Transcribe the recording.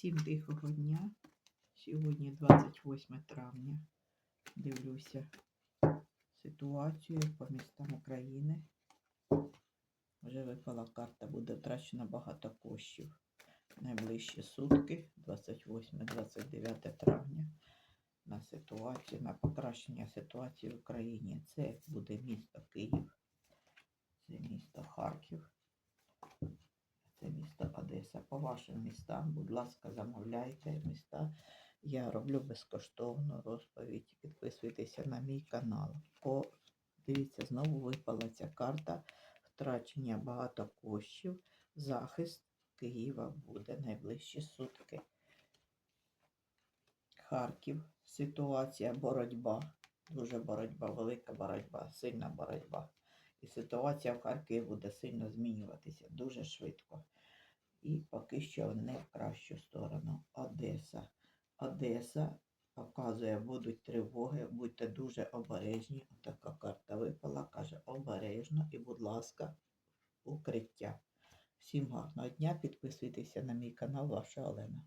Всім тихого дня. Сьогодні 28 травня. Дивлюся ситуацію по містам України. Вже випала карта, буде втрачено багато коштів. Найближчі сутки, 28-29 травня, на ситуацію, на покращення ситуації в Україні. Це буде місто Київ, це місто Харків, це місто Одеса. По вашим містам, будь ласка, замовляйте міста. Я роблю безкоштовну розповідь. Підписуйтеся на мій канал. По, дивіться, знову випала ця карта втрачення багато коштів. Захист Києва буде найближчі сутки. Харків. Ситуація, боротьба. Дуже боротьба, велика боротьба, сильна боротьба. І ситуація в Харкові буде сильно змінюватися дуже швидко. І поки що не в кращу сторону. Одеса. Одеса показує, будуть тривоги, будьте дуже обережні. Така карта випала, каже обережно і, будь ласка, укриття. Всім гарного дня, підписуйтеся на мій канал, ваша Олена.